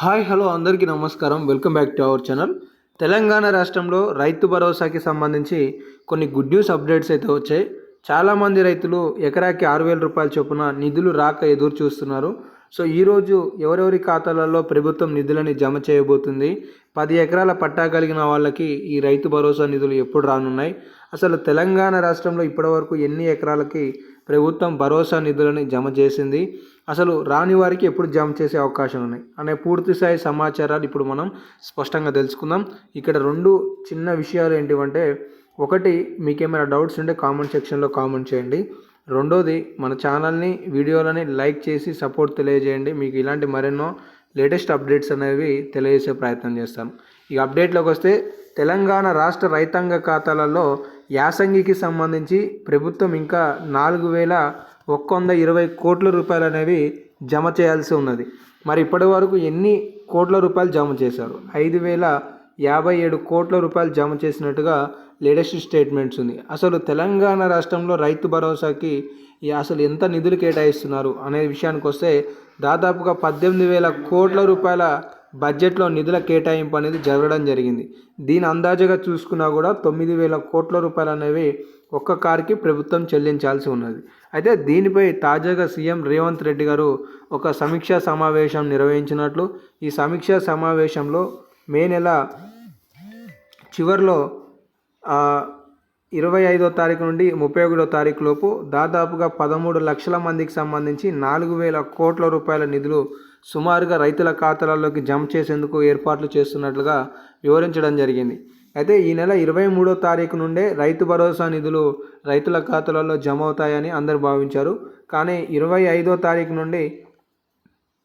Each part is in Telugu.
హాయ్ హలో అందరికీ నమస్కారం. Welcome back to our channel. Telangana రాష్ట్రంలో రైతు భరోసాకి సంబంధించి కొన్ని గుడ్ న్యూస్ అప్డేట్స్ అయితే వచ్చాయి. చాలామంది రైతులు ఎకరాకి ఆరు వేల రూపాయల చొప్పున నిధులు రాక ఎదురు చూస్తున్నారు. సో ఈరోజు ఎవరెవరి ఖాతాలలో ప్రభుత్వం నిధులని జమ చేయబోతుంది? పది ఎకరాల పట్టా కలిగిన వాళ్ళకి ఈ రైతు భరోసా నిధులు ఎప్పుడు రానున్నాయి? అసలు తెలంగాణ రాష్ట్రంలో ఇప్పటివరకు ఎన్ని ఎకరాలకి ప్రభుత్వం భరోసా నిధులని జమ చేసింది? అసలు రాని వారికి ఎప్పుడు జమ చేసే అవకాశం ఉన్నాయి? అనే పూర్తి స్థాయి సమాచారాలు ఇప్పుడు మనం స్పష్టంగా తెలుసుకుందాం. ఇక్కడ రెండు చిన్న విషయాలు ఏంటివంటే ఒకటి మీకేమైనా డౌట్స్ ఉంటే కామెంట్ సెక్షన్లో కామెంట్ చేయండి. రెండోది మన ఛానల్ని వీడియోలని లైక్ చేసి సపోర్ట్ తెలియజేయండి. మీకు ఇలాంటి మరెన్నో లేటెస్ట్ అప్డేట్స్ అనేవి తెలియజేసే ప్రయత్నం చేస్తాను ఈ అప్డేట్లోకి వస్తే తెలంగాణ రాష్ట్ర రైతాంగ ఖాతాలలో యాసంగికి సంబంధించి ప్రభుత్వం ఇంకా నాలుగు వేల ఒక్క వంద ఇరవై కోట్ల రూపాయలు అనేవి జమ చేయాల్సి ఉన్నది. మరి ఇప్పటి వరకు ఎన్ని కోట్ల రూపాయలు జమ చేశారు? ఐదు వేల యాభై ఏడు కోట్ల రూపాయలు జమ చేసినట్టుగా లేటెస్ట్ స్టేట్మెంట్స్ ఉంది. అసలు తెలంగాణ రాష్ట్రంలో రైతు భరోసాకి అసలు ఎంత నిధులు కేటాయిస్తున్నారు అనే విషయానికి వస్తే దాదాపుగా పద్దెనిమిది వేల కోట్ల రూపాయల బడ్జెట్లో నిధుల కేటాయింపు అనేది జరగడం జరిగింది. దీని అందాజగా చూసుకున్నా కూడా తొమ్మిది వేల కోట్ల రూపాయలు అనేవి ఒక్క కారుకి ప్రభుత్వం చెల్లించాల్సి ఉన్నది. అయితే దీనిపై తాజాగా సీఎం రేవంత్ రెడ్డి గారు ఒక సమీక్షా సమావేశం నిర్వహించినట్లు ఈ సమీక్షా సమావేశంలో మే నెల చివరిలో ఇరవై ఐదో తారీఖు నుండి ముప్పై ఒకటో తారీఖు లోపు దాదాపుగా పదమూడు లక్షల మందికి సంబంధించి నాలుగు వేల కోట్ల రూపాయల నిధులు సుమారుగా రైతుల ఖాతాలలోకి జమ చేసేందుకు ఏర్పాట్లు చేస్తున్నట్లుగా వివరించడం జరిగింది. అయితే ఈ నెల ఇరవై మూడో తారీఖు నుండే రైతు భరోసా నిధులు రైతుల ఖాతాలలో జమ అవుతాయని అందరు భావించారు. కానీ ఇరవై ఐదో తారీఖు నుండి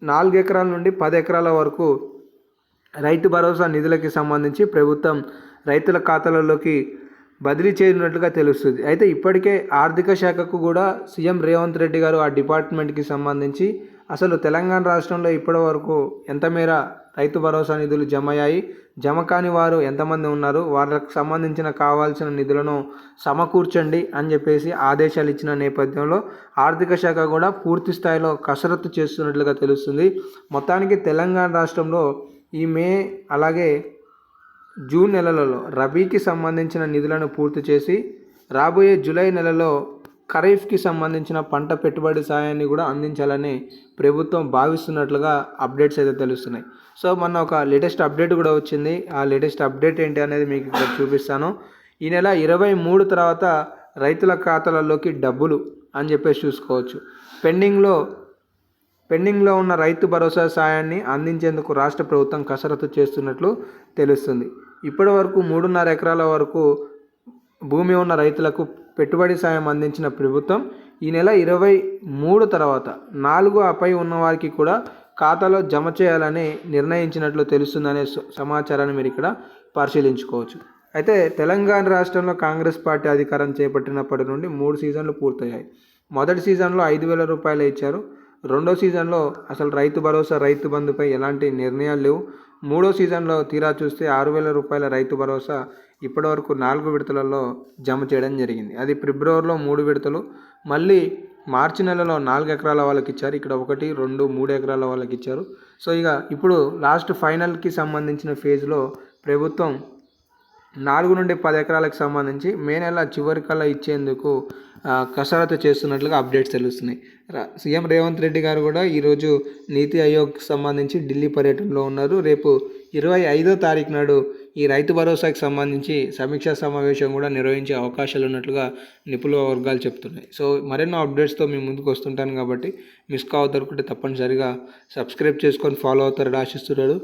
నాలుగు ఎకరాల నుండి పది ఎకరాల వరకు రైతు భరోసా నిధులకి సంబంధించి ప్రభుత్వం రైతుల ఖాతాలలోకి బదిలీ చేయనున్నట్లుగా తెలుస్తుంది. అయితే ఇప్పటికే ఆర్థిక శాఖకు కూడా సీఎం రేవంత్ రెడ్డి గారు ఆ డిపార్ట్మెంట్కి సంబంధించి అసలు తెలంగాణ రాష్ట్రంలో ఇప్పటి వరకు ఎంత మేర రైతు భరోసా నిధులు జమ అయ్యాయి జమ కాని వారు ఎంతమంది ఉన్నారు వాళ్ళకు సంబంధించిన కావాల్సిన నిధులను సమకూర్చండి అని చెప్పేసి ఆదేశాలు ఇచ్చిన నేపథ్యంలో ఆర్థిక శాఖ కూడా పూర్తి స్థాయిలో కసరత్తు చేస్తున్నట్లుగా తెలుస్తుంది. మొత్తానికి తెలంగాణ రాష్ట్రంలో ఈ మే అలాగే జూన్ నెలలలో రబీకి సంబంధించిన నిధులను పూర్తి చేసి రాబోయే జూలై నెలలో ఖరీఫ్కి సంబంధించిన పంట పెట్టుబడి సాయాన్ని కూడా అందించాలని ప్రభుత్వం భావిస్తున్నట్లుగా అప్డేట్స్ అయితే తెలుస్తున్నాయి. సో మొన్న ఒక లేటెస్ట్ అప్డేట్ కూడా వచ్చింది. ఆ లేటెస్ట్ అప్డేట్ ఏంటి అనేది మీకు ఇక్కడ చూపిస్తాను. ఈ నెల ఇరవై మూడు తర్వాత రైతుల ఖాతాలలోకి డబ్బులు అని చెప్పేసి చూసుకోవచ్చు. పెండింగ్లో పెండింగ్లో ఉన్న రైతు భరోసా సాయాన్ని అందించేందుకు రాష్ట్ర ప్రభుత్వం కసరత్తు చేస్తున్నట్లు తెలుస్తుంది. ఇప్పటి వరకు మూడున్నర ఎకరాల వరకు భూమి ఉన్న రైతులకు పెట్టుబడి సాయం అందించిన ప్రభుత్వం ఈ నెల ఇరవై మూడు తర్వాత నాలుగు ఆపై ఉన్న వారికి కూడా ఖాతాలో జమ చేయాలని నిర్ణయించినట్లు తెలుస్తుందనే సమాచారాన్ని మీరు ఇక్కడ పరిశీలించుకోవచ్చు. అయితే తెలంగాణ రాష్ట్రంలో కాంగ్రెస్ పార్టీ అధికారం చేపట్టినప్పటి నుండి మూడు సీజన్లు పూర్తయ్యాయి. మొదటి సీజన్లో ఐదు వేల రూపాయలు ఇచ్చారు. రెండో సీజన్లో అసలు రైతు భరోసా రైతు బంధుపై ఎలాంటి నిర్ణయాలు లేవు. మూడో సీజన్లో తీరా చూస్తే ఆరు వేల రూపాయల రైతు భరోసా ఇప్పటివరకు నాలుగు విడతలలో జమ చేయడం జరిగింది. అది ఫిబ్రవరిలో మూడు విడతలు. మళ్ళీ మార్చి నెలలో నాలుగు ఎకరాల వాళ్ళకి ఇచ్చారు. ఇక్కడ ఒకటి రెండు మూడు ఎకరాల వాళ్ళకి ఇచ్చారు. సో ఇక ఇప్పుడు లాస్ట్ ఫైనల్కి సంబంధించిన ఫేజ్లో ప్రభుత్వం నాలుగు నుండి పది ఎకరాలకు సంబంధించి మే నెల చివరికల్లా ఇచ్చేందుకు కసరత్తు చేస్తున్నట్లుగా అప్డేట్స్ తెలుస్తున్నాయి. సీఎం రేవంత్ రెడ్డి గారు కూడా ఈరోజు నీతి ఆయోగ్ సంబంధించి ఢిల్లీ పర్యటనలో ఉన్నారు. రేపు ఇరవై ఐదో తారీఖు నాడు ఈ రైతు భరోసాకి సంబంధించి సమీక్షా సమావేశం కూడా నిర్వహించే అవకాశాలు ఉన్నట్లుగా నిపుణుల వర్గాలు చెప్తున్నాయి. సో మరెన్నో అప్డేట్స్తో మేము ముందుకు వస్తుంటాను కాబట్టి మిస్ కావద్దనుకుంటే తప్పనిసరిగా సబ్స్క్రైబ్ చేసుకొని ఫాలో అవుతారని ఆశిస్తున్నాడు